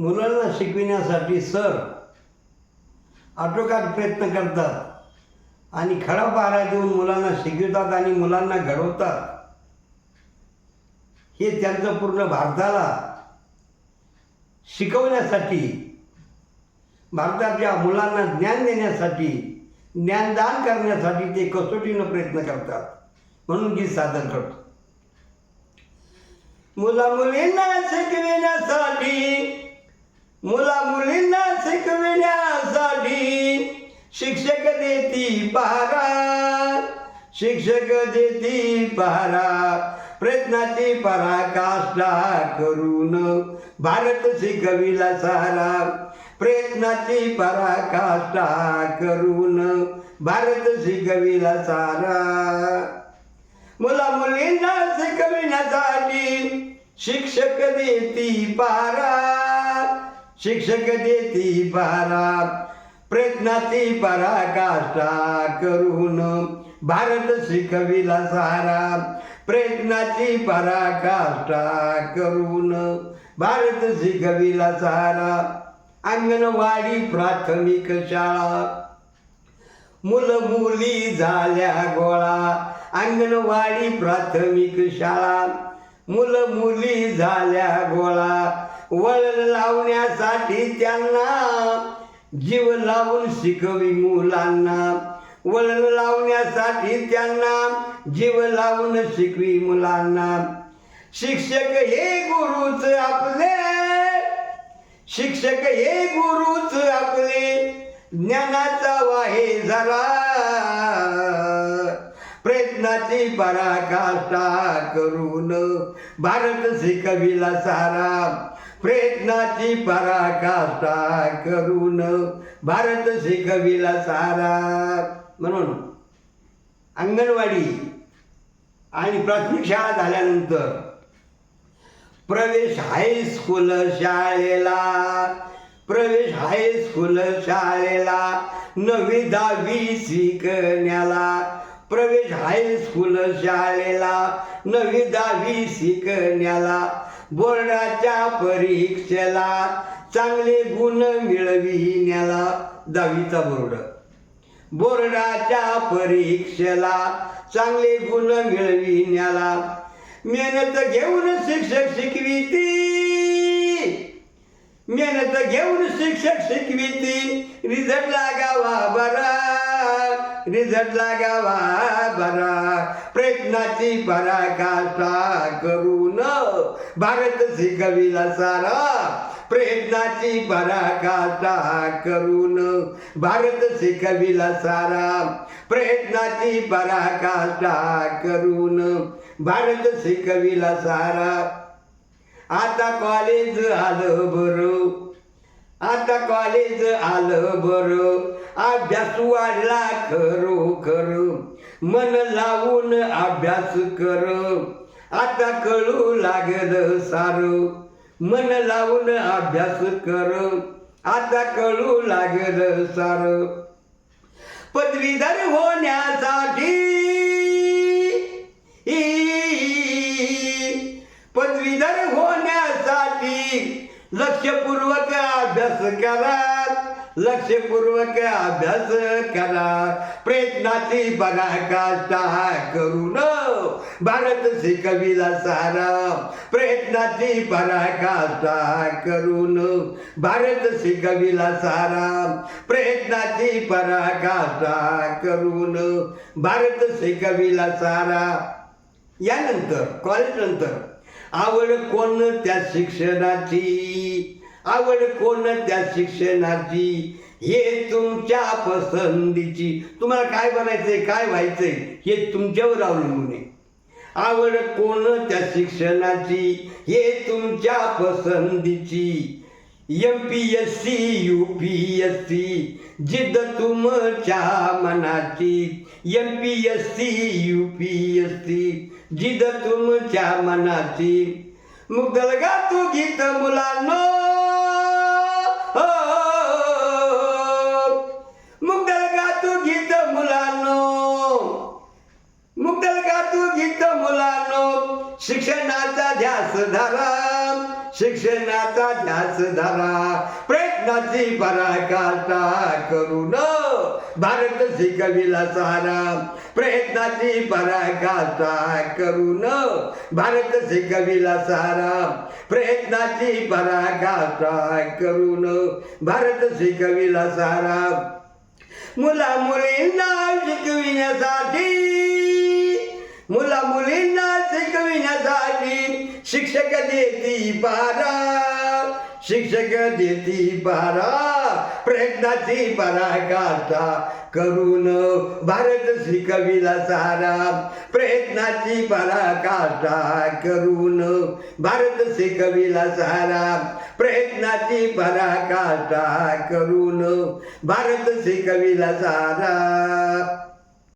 मुलांना शिकविण्यासाठी सर आटोकाट प्रयत्न करतात आणि खरा पारा देऊन मुलांना शिकवतात आणि मुलांना घडवतात. हे त्यांचं पूर्ण भारताला शिकवण्यासाठी भारताच्या मुलांना ज्ञान देण्यासाठी ज्ञानदान करण्यासाठी ते कसोटीनं प्रयत्न करतात. म्हणून गीत सादर करतो. मुला मुलींना शिकविण्यासाठी मुला मुलींना शिकविण्यासाठी शिक्षक देती पहारा. शिक्षक देती पहारा. प्रयत्नाची पराकाष्ठा करून भारत शिकविला सारा. प्रयत्नाची पराकाष्ठा करून भारत शिकविला सारा. मुला मुलींना शिकविण्यासाठी शिक्षक देती पारा शिक्षक देती पारा प्रयत्नाची पराकाष्ठा करून. भारत शिकविला सारा प्रयत्नाची पराकाष्ठा करून. भारत शिकविला सारा अंगणवाडी प्राथमिक शाळा. मुलं मुली झाल्या गोळा अंगणवाडी प्राथमिक शाळा. मुलं मुली झाल्या गोळा वळण लावण्यासाठी त्यांना जीव लावून शिकवी मुलांना. वळण लावण्यासाठी त्यांना जीव लावून शिकवी मुलांना. शिक्षक हे गुरुच आपले. शिक्षक हे गुरुच आपले. ज्ञानाचा वाहे जरा. प्रयत्नाची पराकाष्ठा करून भारत शिकविला सारा. प्रयत्नाची पराकाष्ठा करून भारत शिकविला सारा. म्हणून अंगणवाडी आणि प्राथमिक शाळा झाल्यानंतर प्रवेश हायस्कूल शाळेला प्रवेश हायस्कूल शाळेला नवी दहावी शिकण्याला प्रवेश हायस्कूल शाळेला नवी दहावी शिकण्याला बोर्डाच्या परीक्षेला चांगले गुण मिळविण्याला दहावीचा बोर्ड. बोर्डाच्या परीक्षेला चांगले गुण मिळविण्याला मेहनत घेऊन शिक्षक शिकविती मेहनत घेऊन शिक्षक शिकविती रिझल्ट लागावा बरा रिझल्ट लागावा बरा. प्रयत्नाची पराकाष्ठा करू भारत शिकविला सारा. प्रयत्नाची पराकाष्ठा करून भारत शिकविला सारा. प्रयत्नाची पराकाष्ठा करून भारत शिकविला सारा. आता कॉलेज आलं बरं. आता कॉलेज आलं बरं. अभ्यास वाढला खरो खर मन लावून अभ्यास कर. आता कळू लागल सारू. मन लावून अभ्यास कर. आता कळू लागल सार. पदवीधर होण्यासाठी पदवीधर होण्यासाठी लक्षपूर्वक अभ्यास करा. लक्षपूर्वक अभ्यास करा. प्रयत्नाची पराकाष्ठा करून भारत शिकविला सारा. प्रयत्नाची पराकाष्ठा करून भारत शिकविला सारा. प्रयत्नाची पराकाष्ठा करून भारत शिकविला सारा. यानंतर कॉलेज नंतर आवड कोण त्या शिक्षणाची? आवड कोणत्या शिक्षणाची? हे तुमच्या पसंतीची. तुम्हाला काय बनायचंय काय व्हायचंय हे तुमच्यावर अवलंबून आहे. आवड कोणत्या शिक्षणाची? हे तुमच्या पसंतीची. M P S C U P S C जिद्द तुमच्या मनाची. M P S C U P S C जिद्द तुमच्या मनाची. मुग्धल गा तू गीत मुलांना ध्यास धरा शिक्षणाचा ध्यास धरा प्रयत्नाची पराकाष्ठा करून भारत शिकविला सारा. प्रयत्नाची पराकाष्ठा करून भारत शिकविला सारा. प्रयत्नाची पराकाष्ठा करून भारत शिकविला सारा. मुला मुलींना शिकविण्यासाठी देती बारा. शिक्षक देती बारा. प्रयत्नाची बारा गाथा करून भारत शिकविला सारा. प्रयत्नाची बारा गाथा करून भारत शिकविला सारा. प्रयत्नाची बारा गाथा करून भारत शिकविला सारा.